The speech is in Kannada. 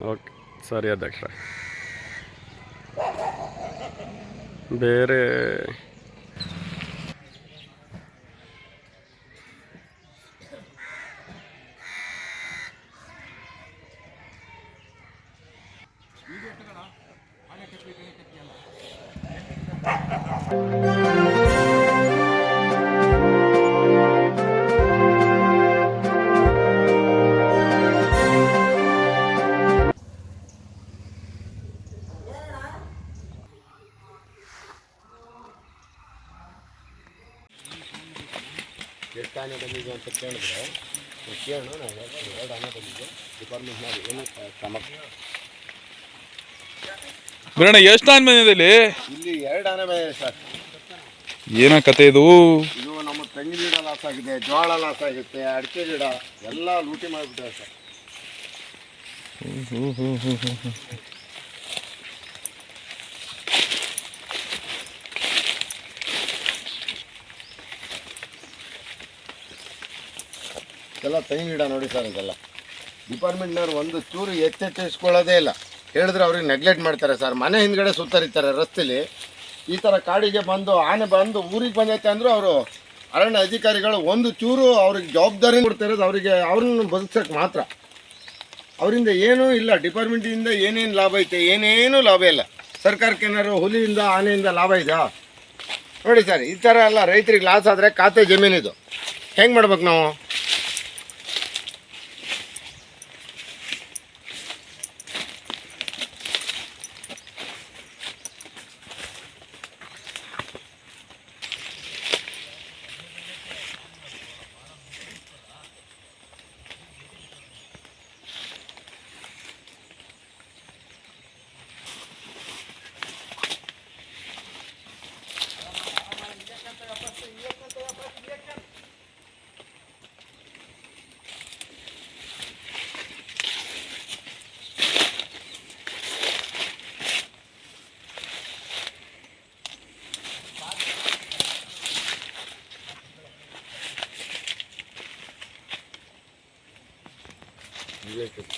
ಓಕೆ ಸರಿ ಅಧ್ಯಕ್ಷ. ಬೇರೆ ಎಷ್ಟು ಆನೆ ಬಂದಿದೆ ಅಂತ ಕೇಳಿದ್ರೆ ಕೇಳೋಣ ನಾವು ಹೇಳ್ತೀವಿ. ಎರಡು ಆನೆ ಬಂದಿದೆ ಡಿಪಾರ್ಟ್ಮೆಂಟ್ನವ್ರು ಏನು ಕ್ರಮ? ಬೀರಣ್ಣ ಎಷ್ಟು ಆನೆ ಬಂದಿದೆ ಇಲ್ಲಿ? ಇಲ್ಲಿ ಎರಡು ಆನೆ ಬಂದಿದೆ ಸರ್. ಏನ ಕತೆ ಇದು? ಇದು ನಮ್ಮ ತೆಂಗಿನ ಗಿಡ ಲಾಸ್ ಆಗಿದೆ ಜೋಳ ಲಾಸ್ ಆಗುತ್ತೆ ಅಡಿಕೆ ಗಿಡ ಎಲ್ಲ ಲೂಟಿ ಮಾಡಿಬಿಟ್ಟಿದೆ ಸರ್. ಎಲ್ಲ ತೆಂಗಿನ ನೋಡಿ ಸರ್ ಇದೆಲ್ಲ. ಡಿಪಾರ್ಟ್ಮೆಂಟ್ನವ್ರು ಒಂದು ಚೂರು ಎಚ್ಚೆತ್ತಿಸ್ಕೊಳ್ಳೋದೇ ಇಲ್ಲ. ಹೇಳಿದ್ರೆ ಅವ್ರಿಗೆ ನೆಗ್ಲೆಕ್ಟ್ ಮಾಡ್ತಾರೆ ಸರ್. ಮನೆ ಹಿಂದ್ಗಡೆ ಸುತ್ತರಿತಾರೆ ರಸ್ತೆಲಿ. ಈ ಥರ ಕಾಡಿಗೆ ಬಂದು ಆನೆ ಬಂದು ಊರಿಗೆ ಬಂದೈತೆ ಅಂದರೂ ಅವರು ಅರಣ್ಯ ಅಧಿಕಾರಿಗಳು ಒಂದು ಚೂರು ಅವ್ರಿಗೆ ಜವಾಬ್ದಾರಿ ಕೊಡ್ತಿರೋದು ಅವರಿಗೆ, ಅವ್ರನ್ನ ಬದುಕ್ಸಕ್ಕೆ ಮಾತ್ರ. ಅವರಿಂದ ಏನೂ ಇಲ್ಲ. ಡಿಪಾರ್ಟ್ಮೆಂಟಿಂದ ಏನೇನು ಲಾಭ ಐತೆ, ಏನೇನೂ ಲಾಭ ಇಲ್ಲ. ಸರ್ಕಾರಕ್ಕೆ ಏನಾದ್ರು ಹುಲಿಯಿಂದ, ಆನೆಯಿಂದ ಲಾಭ ಇದೆಯಾ? ನೋಡಿ ಸರ್, ಈ ಥರ ಎಲ್ಲ ರೈತರಿಗೆ ಲಾಸ್ ಆದರೆ ಖಾತೆ ಜಮೀನಿದು. ಹೆಂಗೆ ಮಾಡ್ಬೇಕು ನಾವು? விவேகம்